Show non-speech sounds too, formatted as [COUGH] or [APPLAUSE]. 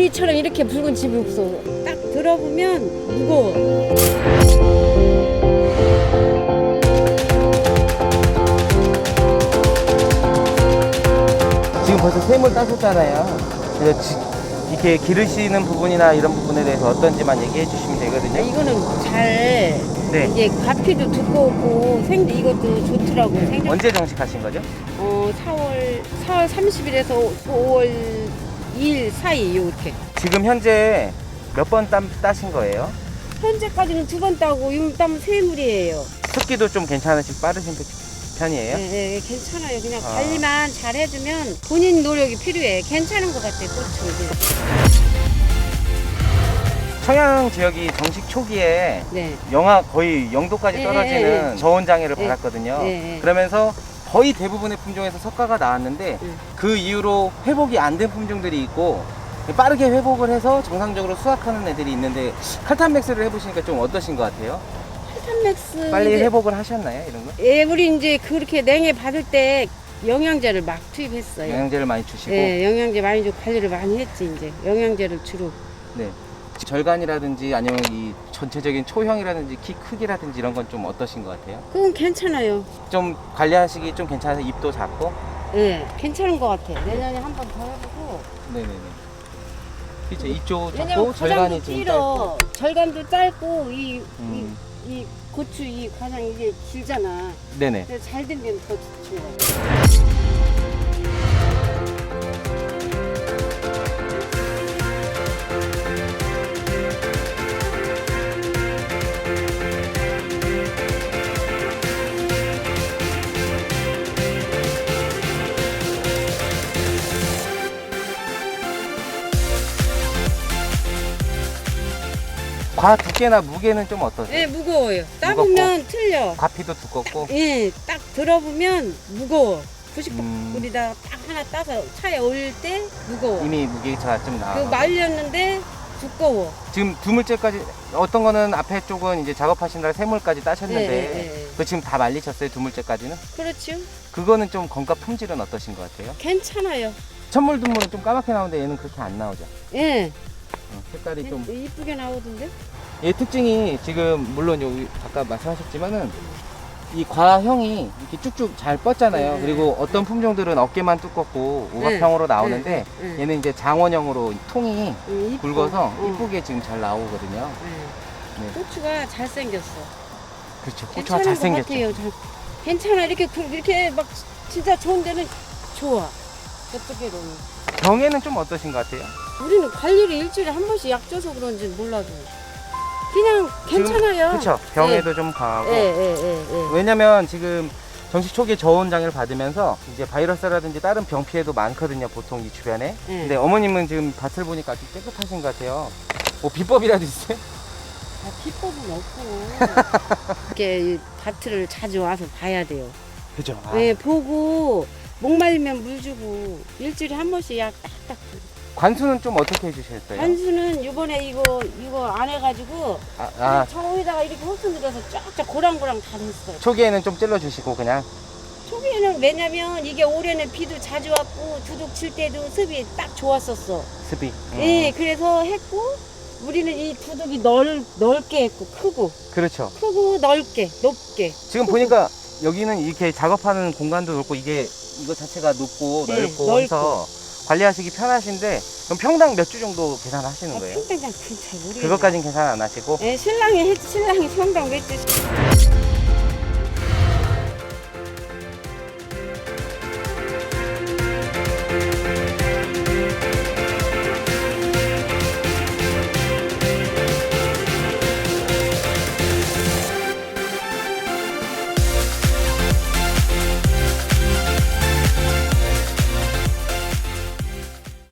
우리처럼 이렇게 붉은 집이 없어. 딱 들어보면 무거워. 지금 벌써 샘을 따셨잖아요. 그래서 지- 이렇게 기르시는 부분이나 이런 부분에 대해서 어떤지만 얘기해 주시면 아, 되거든요. 이거는 잘 네. 이제 가피도 두껍고 생도 이것도 좋더라고. 생각 언제 정식하신 거죠? 어 4월 4월 30일에서 5월 2일 사이 이렇게. 지금 현재 몇 번 따신 거예요? 현재까지는 두 번 따고 이번 따면 세 물이에요. 습기도 좀 괜찮으시고 빠르신 편이에요? 네, 네, 괜찮아요. 그냥 아. 관리만 잘 해주면 본인 노력이 필요해. 괜찮은 것 같아요, 꽃은. 이제. 청양 지역이 정식 초기에 네. 영하 거의 0도까지 예, 떨어지는 예, 예. 저온 장애를 예. 받았거든요. 예, 예. 그러면서 거의 대부분의 품종에서 석가가 나왔는데 음. 그 이후로 회복이 안 된 품종들이 있고 빠르게 회복을 해서 정상적으로 수확하는 애들이 있는데 칼탄맥스를 해보시니까 좀 어떠신 것 같아요? 타탄맥스. 빨리 이제- 회복을 하셨나요? 이런 거? 예, 우리 이제 그렇게 냉해 받을 때 영양제를 막 투입했어요. 영양제를 많이 주시고 예, 영양제 많이 주고 관리를 많이 했지 이제 영양제를 주로. 네. 절간이라든지 아니면 이 전체적인 초형이라든지 키 크기라든지 이런 건 좀 어떠신 것 같아요? 그건 괜찮아요. 좀 관리하시기 좀 괜찮아서 입도 작고 예, 괜찮은 것 같아. 내년에 한 번 더 해보고. 네네네. 그쵸 이쪽 왜냐면 작고 절간이 좀 길어. 절간도 짧고 이, 음. 이, 이 고추 이 과장 이게 길잖아. 네네. 그래서 잘 들면 더 좋죠. 과 두께나 무게는 좀 어떠세요? 예, 무거워요. 따보면 틀려. 과피도 두껍고 예, 딱 들어보면 무거워. 90% 음. 우리다 딱 하나 따서 차에 올릴 때 무거워. 이미 무게가 좀 그 나와. 말렸는데 두꺼워. 지금 두 물째까지 어떤 거는 앞에 쪽은 이제 작업하시느라 세 물까지 따셨는데 예, 예, 예. 그 지금 다 말리셨어요 두 물째까지는? 그렇죠. 그거는 좀 건가 품질은 어떠신 것 같아요? 괜찮아요. 첫물 두물은 좀 까맣게 나오는데 얘는 그렇게 안 나오죠. 예. 어, 색깔이 좀 이쁘게 나오던데? 얘 특징이 지금 물론 여기 아까 말씀하셨지만은 이 과형이 이렇게 쭉쭉 잘 뻗잖아요. 네. 그리고 어떤 품종들은 어깨만 두껍고 오각형으로 나오는데 네, 네. 얘는 이제 장원형으로 통이 음, 이뻐. 굵어서 어. 이쁘게 지금 잘 나오거든요. 예. 네. 고추가 잘생겼어. 그렇죠. 고추가 괜찮은 것 잘생겼죠. 같아요. 잘- 괜찮아. 이렇게 굵- 이렇게 막 진짜 좋은 데는 좋아. 저쪽에로는. 병에는 좀 어떠신 것 같아요? 우리는 관리를 일주일에 한 번씩 약 줘서 그런지 몰라도 그냥 괜찮아요. 그렇죠. 병에도 좀 강하고. 예, 예, 예, 예. 왜냐면 지금 정식 초기에 저온 장애를 받으면서 이제 바이러스라든지 다른 병 피해도 많거든요. 보통 이 주변에. 예. 근데 어머님은 지금 밭을 보니까 아주 깨끗하신 것 같아요. 뭐 비법이라도 있어요? 아, 비법은 없고 [LAUGHS] 이렇게 이 밭을 자주 와서 봐야 돼요. 그죠. 네, 보고 목 말리면 물 주고 일주일에 한 번씩 약 딱딱. 주고. 관수는 좀 어떻게 해주셨어요? 한수는 이번에 이거 이거 안 해가지고 아, 아, 저 위에다가 이렇게 호스 들여서 쫙쫙 고랑고랑 다 됐어요. 초기에는 좀 찔러주시고 그냥 초기에는 왜냐면 이게 올해는 비도 자주 왔고 두둑 칠 때도 습이 딱 좋았었어. 습이. 음, 예, 그래서 했고 우리는 이 두둑이 넓 넓게 했고 크고 그렇죠. 크고 넓게 높게. 지금 보니까 여기는 이렇게 작업하는 공간도 넓고 이게 이거 자체가 높고 네, 넓고. 해서 관리하시기 편하신데 그럼 평당 몇 주 정도 계산하시는 아, 거예요? 평당장 그잘 모르겠네. 그것까진 계산 안 하시고 예, 신랑이 했, 신랑이 평당 몇 주씩.